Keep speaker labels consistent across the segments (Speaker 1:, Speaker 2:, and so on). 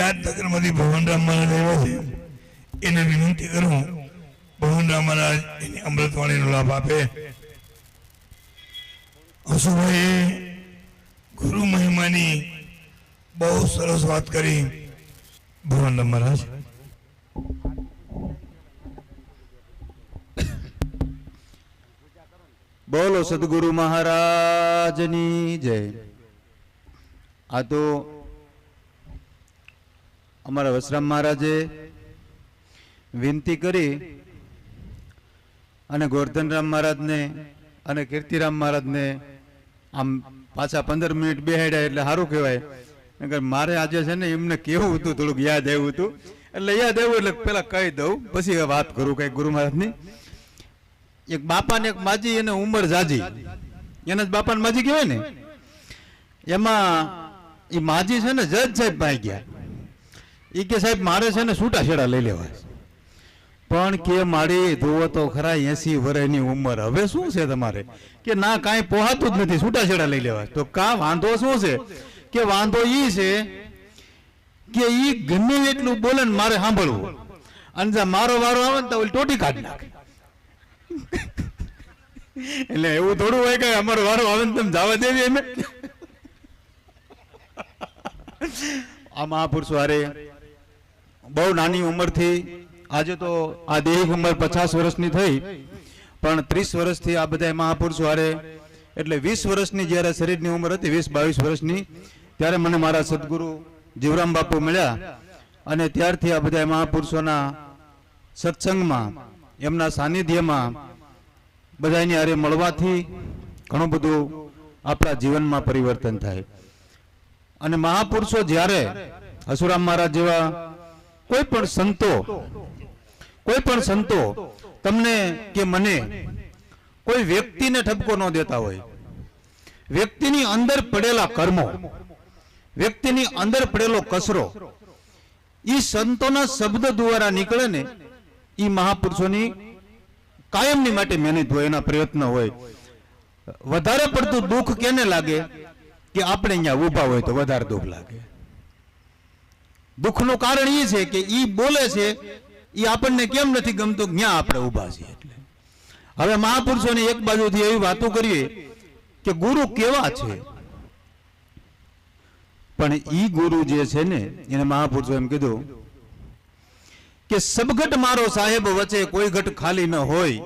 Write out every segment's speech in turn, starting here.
Speaker 1: વિરાટનગરમાંથી ભવનરામ મહારાજ આવ્યા છે. એને વિનંતી કરું ભવનરામ મહારાજ એની અમૃતવાણીનો લાભ આપે. હસુભાઈએ ગુરુ મહિમાની બહુ સરસ વાત કરી. ભવનરામ મહારાજ.
Speaker 2: બોલો સદગુરુ મહારાજની જય. આ તો અમારા વસરામ મહારાજે વિનંતી કરી અને ગોરધનરામ મહારાજને અને કીર્તિરામ મહારાજને આમ પાછા પંદર મિનિટ બેહાડ્યા એટલે સારું કહેવાય. મારે આજે છે ને એમને કેવું હતું, થોડુંક યાદ આવ્યું હતું. એટલે યાદ આવ્યું એટલે પેલા કહી દઉં, પછી વાત કરું કઈ ગુરુ મહારાજની. એક બાપા ને એક માજી અને ઉંમર જાજી. એને જ બાપા ને માજી કહેવાય ને? એમાં એ માજી છે ને જજ સાહેબ ભાઈ ગયા. એ કે સાહેબ, મારે છે ને છૂટા છેડા લઈ લેવા પણ કે મારી ધોવો તો ખરા, એસી વર્ષની ઉંમર. હવે શું છે તમારે? કે ના, કાંઈ પોહાતું જ નથી છૂટા છેડા લઈ લેવા તો કા વાંધો શું છે? કે વાંધો ઈ છે કે ઈ ગમે એટલું બોલે ને મારે સાંભળવું. અને મારો વારો આવે ને તો ટોટી કાઢી નાખે. એટલે એવું થોડું હોય કે અમારો વારો આવે ને તમે જવા દેવી એમ. આ મહાપુરુષો હારે બહુ નાની ઉંમરથી, આજે તો આ દેહિક ઉંમર પચાસ વર્ષની થઈ, પણ ત્રીસ વર્ષથી આ બધા મહાપુરુષો હારે, એટલે વીસ વર્ષની જ્યારે શરીરની ઉંમર હતી, વીસ બાવીસ વર્ષની, ત્યારે મને મારા સદગુરુ જીવરામ બાપુ મળ્યા, અને ત્યારથી આ બધા મહાપુરુષોના સત્સંગમાં, એમના સાનિધ્યમાં, બધાની હારે મળવાથી ઘણું બધું આપણા જીવનમાં પરિવર્તન થાય. અને મહાપુરુષો જ્યારે હસુરામ મહારાજ જેવા કોઈ પણ સંતો, કોઈ પણ સંતો તમને કે મને કોઈ વ્યક્તિને ઠપકો ન દેતા હોય. વ્યક્તિની અંદર પડેલા કર્મો, વ્યક્તિની અંદર પડેલો કચરો એ સંતોના શબ્દ દ્વારા નીકળે ને એ મહાપુરુષોની કાયમની માટે મહેનત હોય, એના પ્રયત્ન હોય. વધારે પડતું દુઃખ કેને લાગે? કે આપણે અહીંયા ઊભા હોય તો વધારે દુઃખ લાગે. દુઃખનું કારણ એ છે કે એ બોલે છે એ આપણને કેમ નથી ગમતું? જ્યાં આપણે ઊભા છીએ એટલે. હવે મહાપુરુષોની એક બાજુથી એવી વાતો કરીએ કે ગુરુ કેવા છે? પણ ઈ ગુરુ જે છે ને, એને મહાપુરુષો એમ કીધું કે સબઘટ મારો સાહેબ વચ્ચે કોઈ ઘટ ખાલી ન હોય.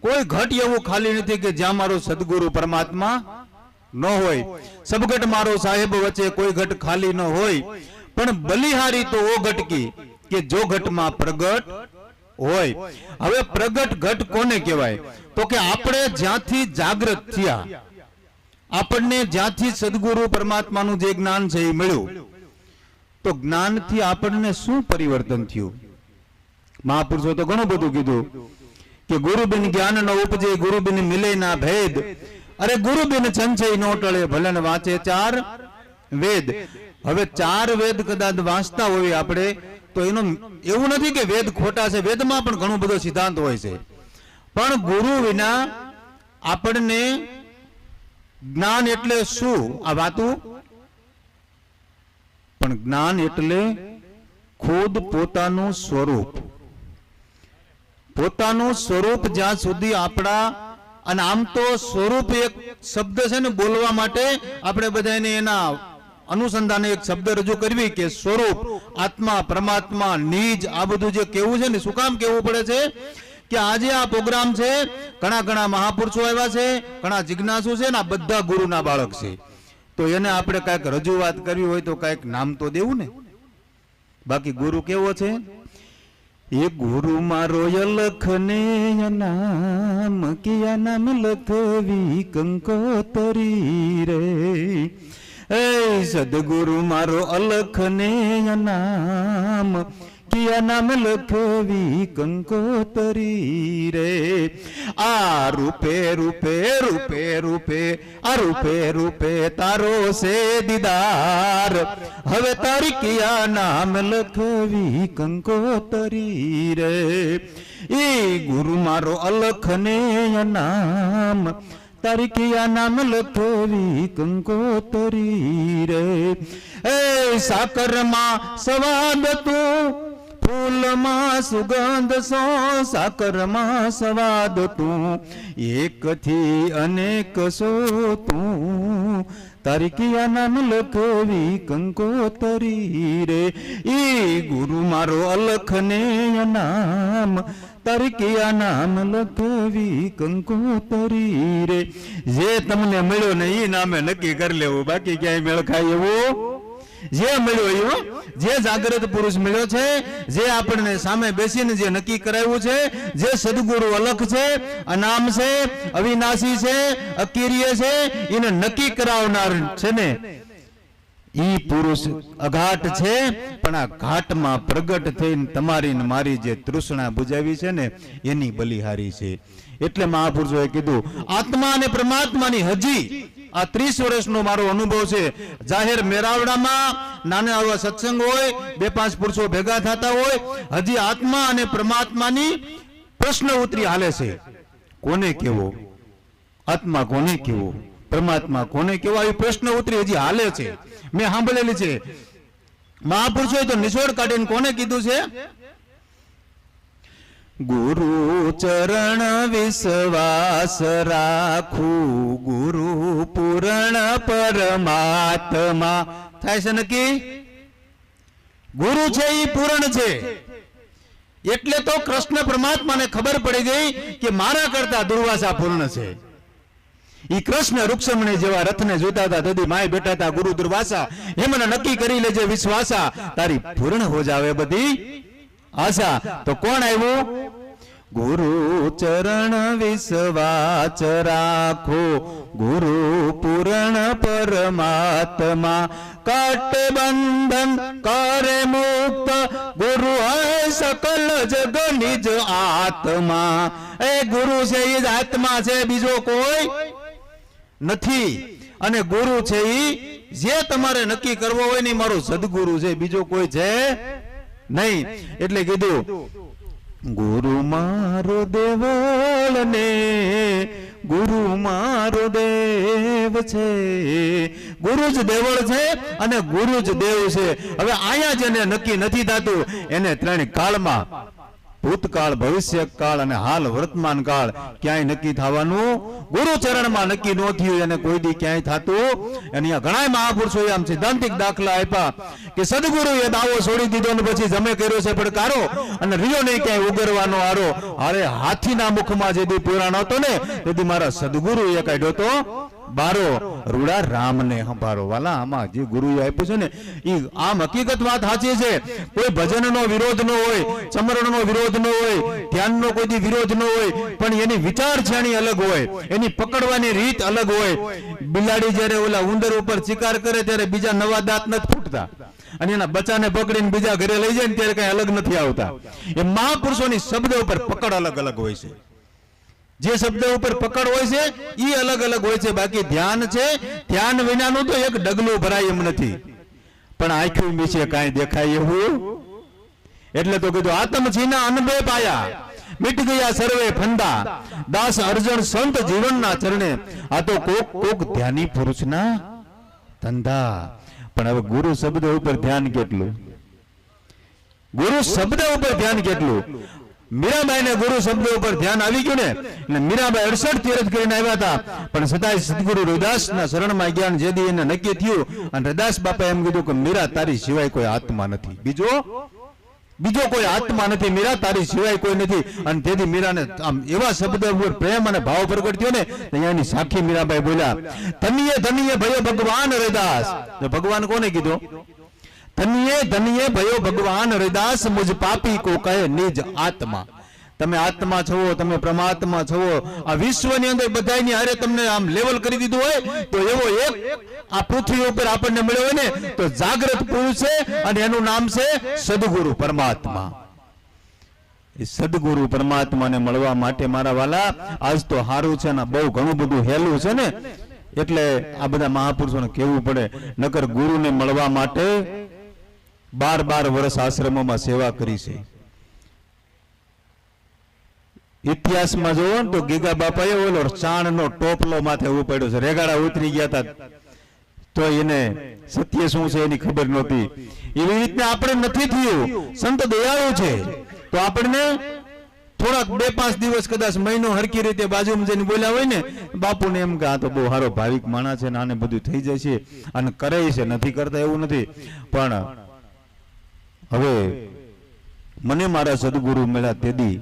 Speaker 2: કોઈ ઘટ એવું ખાલી નથી કે જ્યાં મારો સદગુરુ પરમાત્મા ન હોય. સબઘટ મારો સાહેબ વચ્ચે કોઈ ઘટ ખાલી ન હોય. પણ બલિહારી તો ઓ ઘટકી કે જો ઘટમાં પ્રગટ હોય. હવે પ્રગટ ઘટ કોને કહેવાય? તો કે આપણે જ્યાંથી જાગૃત થયા, આપણને જ્યાંથી સદગુરુ પરમાત્માનું જે જ્ઞાન છે એ મળ્યું. તો જ્ઞાનથી આપણને શું પરિવર્તન થયું? મહાપુરુષો તો ઘણું બધું કીધું કે ગુરુ બિન જ્ઞાન નો ઉપજે ગુરુ બિન મિલે ના ભેદ. અરે ગુરુ બિન સંચય નો ટળે ભલે વાંચે ચાર વેદ. હવે ચાર વેદ કદાચ વાંચતા હોઈએ આપણે, તો એનો એવું નથી કે વેદ ખોટા છે, વેદમાં પણ ઘણો બધો સિદ્ધાંત હોય છે. પણ ગુરુ વિના આપણને જ્ઞાન એટલે શું? આ વાતું? પણ જ્ઞાન એટલે ખુદ પોતાનું સ્વરૂપ. પોતાનું સ્વરૂપ જ્યાં સુધી આપણા, અને આમ તો સ્વરૂપ એક શબ્દ છે ને બોલવા માટે, આપણે બધાને એના અનુસંધાને એક શબ્દ રજૂ કરવી કે સ્વરૂપ, આત્મા, પરમાત્મા, નીજ, આ બધું જે કેવું છે ને, શું કામ કેવું પડે છે? કે આજે આ પ્રોગ્રામ છે, ઘણા ઘણા મહાપુરુષો આવ્યા છે, ઘણા જિજ્ઞાસુ છે ને, આ બધા ગુરુના બાળક છે. તો એને આપણે કાંઈક રજૂઆત કરવી હોય તો કાંઈક નામ તો દેવું ને. બાકી ગુરુ કેવો છે? એ ગુરુ મારો લખને નામ કિયા નામ લખવી કંકોતરી રે. એ સદગુરુ મારો અલખને નામ કિયા નામ લખવી કંકોતરી રે. આ રૂપે રૂપે રૂપે રૂપે, આ રૂપે રૂપે તારો સે દીદાર. હવે તારી કિયા નામ લખવી કંકોતરી રે. એ ગુરુ મારો અલખને નામ તારી કિયા નામ લખવી કંકોતરી રે. એ સાકરમાં સ્વાદ તું ફૂલમાં સુગંધ સો, સાકરમાં સ્વાદ તું એકથી અનેક સો તું તારી કિયા નામ લખવી કંકોતરી રે. ઈ ગુરુ મારો અલખ ને નામ તારી કિયા નામ લખવી કંકોતરી રે. જે તમને મળ્યો ને એ નામે નક્કી કરી લેવું. બાકી ક્યાંય મેળ ખાય એવું જે મળ્યો જે જાગ્રત પુરુષ મળ્યો છે, જે આપણને સામે બેસીને જે નક્કી કરાવ્યું છે, જે સદગુરુ અલખ છે, અનામ છે, અવિનાશી છે, અકીર્ય છે, એને નક્કી કરાવનાર છે ને. ઈ પુરુષ અઘાટ છે, પણ આ ઘાટમાં પ્રગટ થઈને તમારી મારી જે તૃષ્ણા બુજાવી છે ને, એની બલિહારી છે. એટલે મહાપુરુષોએ કીધું, આત્મા અને પરમાત્માની હજી આ ત્રીસ વર્ષનો મારો અનુભવ છે. જાહેર મેરાવડામાં નાના એવા સત્સંગ હોય, બે પાંચ પુરુષો ભેગા થતા હોય, હજી આત્મા અને પરમાત્માની પ્રશ્ન ઉતરી હાલે છે. કોને કેવો? આત્મા કોને કેવો? પરમાત્મા કોને કેવો? આવી પ્રશ્ન ઉતરી હજી હાલે છે. મેં સાંભળેલી છે. મહાપુરુષોએ તો નિશોળ કાઢીને કોને કીધું છે? ગુરુ ચરણ વિશ્વાસ રાખું. ગુરુ પૂરણ પરમાત્મા. થાય છે નક્કી? ગુરુ છે એ પૂરણ છે. એટલે તો કૃષ્ણ પરમાત્માને ખબર પડી ગઈ કે મારા કરતા દુર્વાસા પૂર્ણ છે. ઈ કૃષ્ણ રૂક્ષમણી જેવા રથને જોતા હતા દદી માય બેઠા હતા ગુરુ દુર્વાસા, એમને નક્કી કરી લેજે વિશ્વાસા. તારી પૂર્ણ હો જાવે બધી. આશા. તો કોણ આવ્યું? ગુરુ ચરણ વિશ્વાચ રાખો. ગુરુ પૂરણ પરમાત્મા. કટ બંધન કરે મુક્ત. ગુરુ હૈ સકલ જગ નિજ આત્મા. એ ગુરુ છે એ જ આત્મા છે, બીજો કોઈ નથી. અને ગુરુ છે ઈ જે તમારે નક્કી કરવો હોય ને મારો સદગુરુ છે, બીજો કોઈ છે નહીં. એટલે કીધું ગુરુ મારો દેવળ ને ગુરુ મારો દેવ છે. ગુરુ જ દેવળ છે અને ગુરુ જ દેવ છે. હવે અહીંયા જેને નક્કી નથી થતું. એને ત્રણ કાળમાં ભૂતકાળ ભવિષ્ય કાળ અને હાલ વર્તમાન કાળ ક્યાંય નક્કી થવાનું? ગુરુચરણમાં નક્કી ન થયું અને કોઈ દી ક્યાંય થતું? અને ઘણા મહાપુરુષો આમ સિદ્ધાંતિક દાખલા આપ્યા કે સદગુરુએ દાવો છોડી દીધો ને પછી જમે કર્યો છે પડકારો અને રિયો નહીં ક્યાંય ઉગરવાનો આરો. અરે હાથીના મુખમાં જે દી પુરાણ હતો ને તેથી મારા એ કાઢ્યો તો બારો રૂડા રામને સંભાળો. વાલા, આમાં જે ગુરુએ આપ્યું છે ને એ આમ હકીકત વાત સાચી છે. કોઈ ભજનનો વિરોધ ન હોય, ચમરણનો વિરોધ ન હોય, ધ્યાનનો કોઈ વિરોધ ન હોય, પણ એની વિચારસરણી અલગ હોય, એની પકડવાની રીત અલગ હોય. બિલાડી જ્યારે ઓલા ઉંદર ઉપર શિકાર કરે ત્યારે બીજા નવા દાંત નથી ફૂટતા. અને એના બચ્ચાને પકડીને બીજા ઘરે લઈ જાય ને ત્યારે કઈ અલગ નથી આવતા. એ મહાપુરુષોની શબ્દ ઉપર પકડ અલગ અલગ હોય છે. જે શબ્દ ઉપર પકડ હોય છે એ અલગ અલગ હોય છે. બાકી ધ્યાન છે, ધ્યાન વિનાનું તો એક ડગલું ભરાય એમ નથી. પણ આંખ્યું મીશે કાંઈ દેખાય એવું? એટલે તો કીધું આત્મ અનબે પાયા, મિટ ગયા સર્વે ફંદા. દાસ અર્જણ સંત જીવનના ચરણે. આ તો કોક કોક ધ્યાની પુરુષના ધંધા. પણ હવે ગુરુ શબ્દ ઉપર ધ્યાન કેટલું? ગુરુ શબ્દ ઉપર ધ્યાન કેટલું? મીરાબાઈ ને ગુરુ શબ્દ ઉપર ધ્યાન આવી ગયું ને એટલે મીરાબાઈ અડસઠ તીરથ કરીને આવ્યા હતા. પણ છતાંય સદગુરુ રવિદાસ ના શરણમાં જ્ઞાન જે દી એને નક્કી થયું, અને રવિદાસ બાપા એમ કીધું કે, મીરા, તારી સિવાય કોઈ આત્મા નથી. બીજો? બીજો કોઈ આત્મા નથી. મીરા, તારી સિવાય કોઈ નથી. અને તેથી મીરાને આમ એવા શબ્દ ઉપર પ્રેમ અને ભાવ પ્રગટ થયો ને અહીંયાની સાખી મીરાબાઈ બોલ્યા ધનીએ ધનીએ ભયો ભગવાન રવિદાસ ભગવાન કોને કીધું? ધન્ય ધન્ય ભયો ભગવાન, હરિદાસ, મુજ પાપી કો કહે નિજ આત્મા. તમે આત્મા છો, તમે પ્રમાત્મા છો, આ વિશ્વની અંદર બધાની હારે તમને આમ લેવલ કરી દીધું હોય, તો એવો એક આ પૃથ્વી ઉપર આપણને મળ્યો હોય ને, તો જાગ્રત પુરુષ છે અને એનું નામ છે સદગુરુ પરમાત્મા. સદગુરુ પરમાત્માને મળવા માટે મારા વાલા, આજ તો સારું છે ને, બહુ ઘણું બધું હેલું છે ને, એટલે આ બધા મહાપુરુષોને કહેવું પડે, નકર ગુરુને મળવા માટે બાર બાર વર્ષ આશ્રમોમાં સેવા કરી છે. ઇતિહાસમાં જોવો ને તો ગીગા બાપાએ ઓલો ચાણનો ટોપલો માથે ઉપાડ્યો છે. રેગાડા ઉતરી ગયા હતા તો એને સત્ય શું છે એની ખબર નહોતી. એવી રીતે આપણે નથી થયું. સંત દયાળુ છે. તો આપણને થોડાક બે પાંચ દિવસ કદાચ મહિનો હરકી રીતે બાજુમાં જઈને બોલ્યા હોય ને, બાપુને એમ કે આ તો બહુ સારો ભાવિક માણસ છે ને આને બધું થઈ જાય છે અને કરે છે. નથી કરતા એવું નથી. પણ હવે મને મારા સદગુરુ મળ્યા તેદી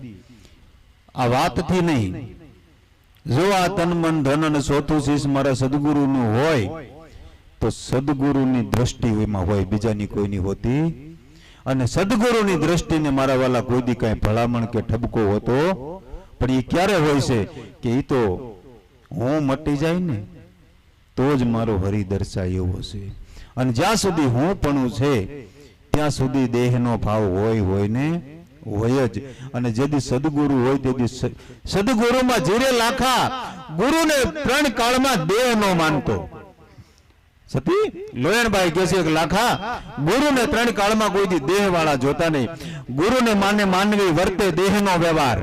Speaker 2: આ વાતથી નહીં. જો આ તન મન ધન અને ચોથું શીશ મારા સદગુરુનું હોય, તો સદગુરુની દ્રષ્ટિ એમાં હોય, બીજાની કોઈની હોતી અને સદગુરુની દ્રષ્ટિને મારા વાલા કોઈ દી કાંઈ ભલામણ કે ઠબકો હોતો, પણ એ ક્યારે હોય છે કે એ તો હું મટી જાય ને, તો જ મારો હરિ દર્શાય એવો છે. અને જ્યાં સુધી હું પણ છે ત્યાં સુધી દેહનો ભાવ હોય હોય ને હોય જ. અને જેથી સદગુરુ હોય તેથી સદગુરુમાં જીરે લાખા, ગુરુને પ્રણ કાળમાં દેહ નો માનતો. સતી, લોયણભાઈ કહે છે લાખા, ગુરુને ત્રણ કાળમાં કોઈ દેહ વાળા જોતા નહીં. ગુરુને માને માનવી વર્તે દેહનો વ્યવહાર.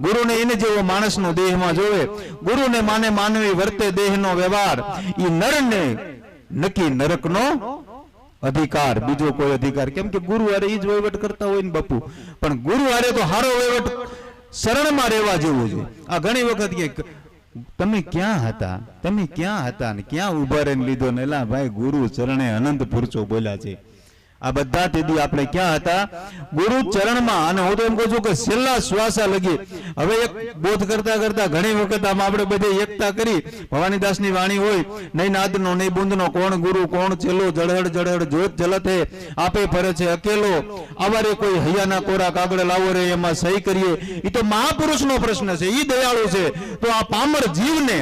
Speaker 2: ગુરુને એને જેવો માણસનો દેહમાં જોવે. ગુરુને માને માનવી વર્તે દેહનો વ્યવહાર. ઈ નરને નક્કી નરકનો અધિકાર, બીજો કોઈ અધિકાર. કેમ કે ગુરુ હારે ઈ જ વહીવટ કરતા હોય ને બાપુ. પણ ગુરુ હારે તો હારો વહીવટ શરણમાં રહેવા જેવું છે. આ ઘણી વખત કે તમે ક્યાં હતા? તમે ક્યાં હતા ને ક્યાં ઊભા રહીને લીધો ને? એલા ભાઈ, ગુરુ ચરણે અનંત પૂરચો બોલ્યા છે. આ બધા તેદી આપણે ક્યાં હતા? ગુરુ ચરણમાં. અને હું તો એમ કહું છું કે છેલ્લા શ્વાસા લગી. હવે એક બોધ કરતા કરતા ઘણી વખત આમ આપણે બધે એકતા કરી. ભવાનીદાસની વાણી હોય, નહીં નાદનો, નહીં બુંદનો, કોણ ગુરુ, કોણ ચેલો, જળહળ જળહળ જોત જલતે આપે ફરે છે અકેલો. અમારે કોઈ હૈયાના કોરા કાગળ લાવો રે, એમાં સહી કરીએ. એ તો મહાપુરુષનો પ્રશ્ન છે એ દયાળુ છે. તો આ પામર જીવને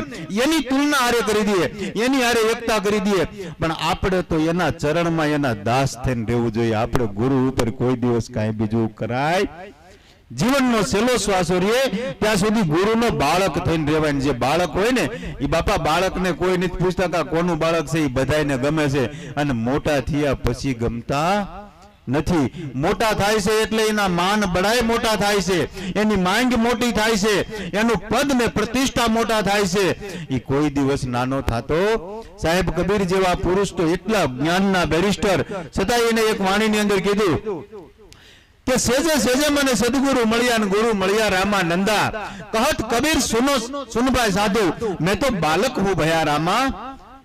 Speaker 2: એની તુલના હારે કરી દઈએ એની હારે એકતા કરી દઈએ પણ આપણે તો એના ચરણમાં એના દાસ થઈને રહેવું જોઈએ. આપણે ગુરુ ઉપર કોઈ દિવસ કાંઈ બીજું કરાય જીવનનો છેલ્લો શ્વાસો રે ત્યાં સુધી ગુરુનો બાળક થઈને રહેવાય. જે બાળક હોય ને એ બાપા બાળકને કોઈ નથી પૂછતા કોનું બાળક છે? એ બધાને ગમે છે. અને મોટા થયા પછી ગમતા નથી. મોટા થાય છે એટલે એના માન બળાય મોટા થાય છે. એની માંગ મોટી થાય છે. એનું પદ ને પ્રતિષ્ઠા મોટા થાય છે. એ કોઈ દિવસ નાનો થતો સાહેબ કબીર જેવા પુરુષ તો એટલા જ્ઞાનના બેરિસ્ટર. છતાં એને એક વાણીની અંદર કીધું કે સેજે સેજે મને સદગુરુ મળ્યા ગુરુ મળ્યા રામા નંદા કહત કબીર સુનો સુનભાઈ સાધુ, મેં તો બાલક હું ભયા રામા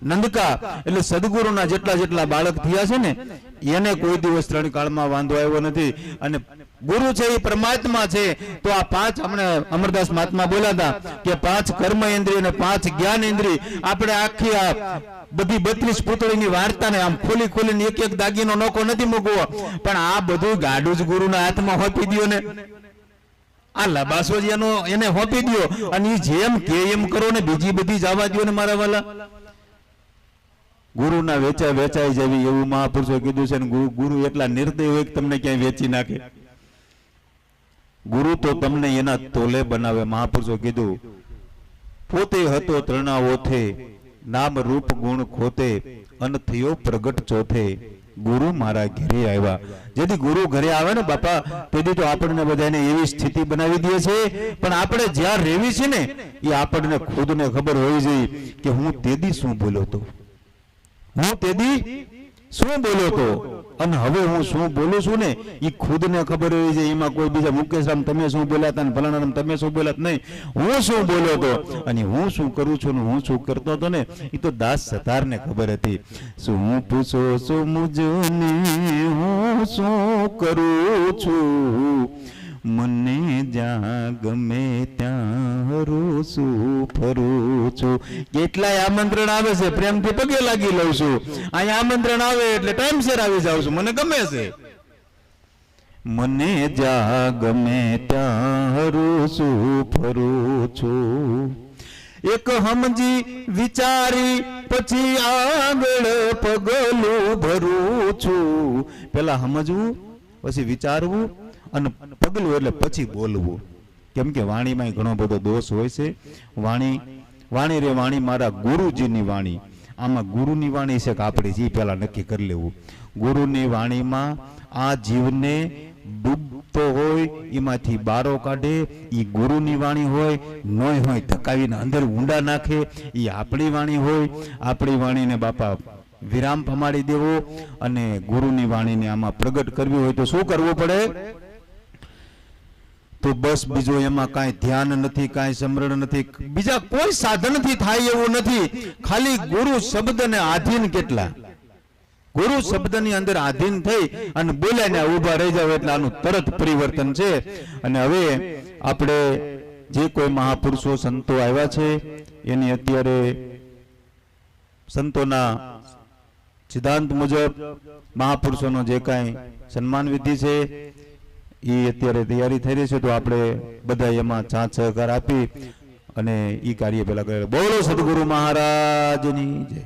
Speaker 2: નંદકા. એટલે સદગુરુના જેટલા જેટલા બાળક થયા છે ને એને કોઈ દિવસ ત્રણ કાળમાં વાંધો આવ્યો નથી. અને ગુરુ છે એ પરમાત્મા છે. તો આ પાંચ હમણે અમરદાસ મહાત્મા બોલાતા કે પાંચ કર્મ ઇન્દ્રિય અને પાંચ જ્ઞાન ઇન્દ્રિય. આપણે આખી આ બધી બત્રીસ પૂતળીની વાર્તાને આમ ખોલી ખોલીને એક એક દાગીનો નોકો નથી મૂકવો. પણ આ બધું ગાડું જ ગુરુના હાથમાં હોપી દ્યો ને. આ લબાસોજીયાનો એને હોપી દો અને જેમ કે એમ કરો ને બીજી બધી જવા દ્યો ને મારા વાલા. ગુરુના વેચા વેચાઈ જવી એવું મહાપુરુષો કીધું છે ગુરુ એટલા નિર્દય હોય તમને ક્યાંય વેચી નાખે. ગુરુ તો તમને એના તોલે બનાવે. મહાપુરુષો કીધું, પોતે હતો તૃણાઓથે નામ રૂપ ગુણ ખોતે, અન થયો પ્રગટ ચોથે. ગુરુ મારા ઘરે આવ્યા. જેથી ગુરુ ઘરે આવે ને, બાપા, તેથી તો આપણને બધાને એવી સ્થિતિ બનાવી દે છે. પણ આપણે જ્યાં રહેવી છે ને, એ આપણને ખુદને ખબર હોવી જોઈએ કે હું તેદી શું બોલ્યો તો. હું તેદી શું બોલ્યો તો? અને હવે હું શું બોલું છું ને? એ ખુદને ખબર હોય છે, એમાં કોઈ બીજા મુકેશ રામ તમે શું બોલ્યા હતા ને ફલાણા રામ તમે શું બોલ્યા નહીં, હું શું બોલ્યો તો? અને હું શું કરું છું ને હું શું કરતો હતો ને? એ તો દાસ સતારને ખબર હતી. શું પૂછો, શું મુજને હું શું કરું છું? મને જ્યાં ત્યાં કેટલાય આમંત્રણ આવે છે, પ્રેમથી પગે લાગી લઉં છું. અહીંયા આમંત્રણ આવે એટલે ટાઈમસર આવી જાઉં છું, મને ગમે છે. મને જ્યાં ગમે ત્યાં ફરું છું. એક સમજી વિચારી, પછી આગળ પગલું ભરું છું. પેલા સમજવું, પછી વિચારવું અને પગલું એટલે પછી બોલવું. કેમ કે વાણીમાં ઘણો બધો દોષ હોય છે. વાણી વાણી રે વાણી મારા ગુરુજીની વાણી. આમાં ગુરુની વાણી છે કે આપણે જી પહેલાં નક્કી કરી લેવું. ગુરુની વાણીમાં આ જીવને ડૂબતો હોય, એમાંથી બારો કાઢે એ ગુરુની વાણી હોય, નોય હોય ધકાવીને અંદર ઊંડા નાખે એ આપણી વાણી હોય. આપણી વાણીને બાપા વિરામ પમાડી દેવો અને ગુરુની વાણીને આમાં પ્રગટ કરવી હોય તો શું કરવું પડે? તો બસ બીજો એમાં કાંઈ ધ્યાન નથી કાંઈ સમરણ નથી. બીજા કોઈ સાધનથી થાય એવું નથી. ખાલી ગુરુ શબ્દને આધીન કેટલા? ગુરુ શબ્દની અંદર આધીન થઈ અને બોલાઈને ઊભા રહી જાવ એટલે આનું તરત પરિવર્તન છે. અને હવે આપણે જે કોઈ મહાપુરુષો સંતો આવ્યા છે એની અત્યારે સંતોના સિદ્ધાંત મુજબ મહાપુરુષોનો જે કાંઈ સન્માન વિધિ છે એ અત્યારે તૈયારી થઈ રહી છે તો આપણે બધા એમાં સાથ સહકાર આપી અને એ કાર્ય પેલા કરે બોલો સદગુરુ મહારાજની જય.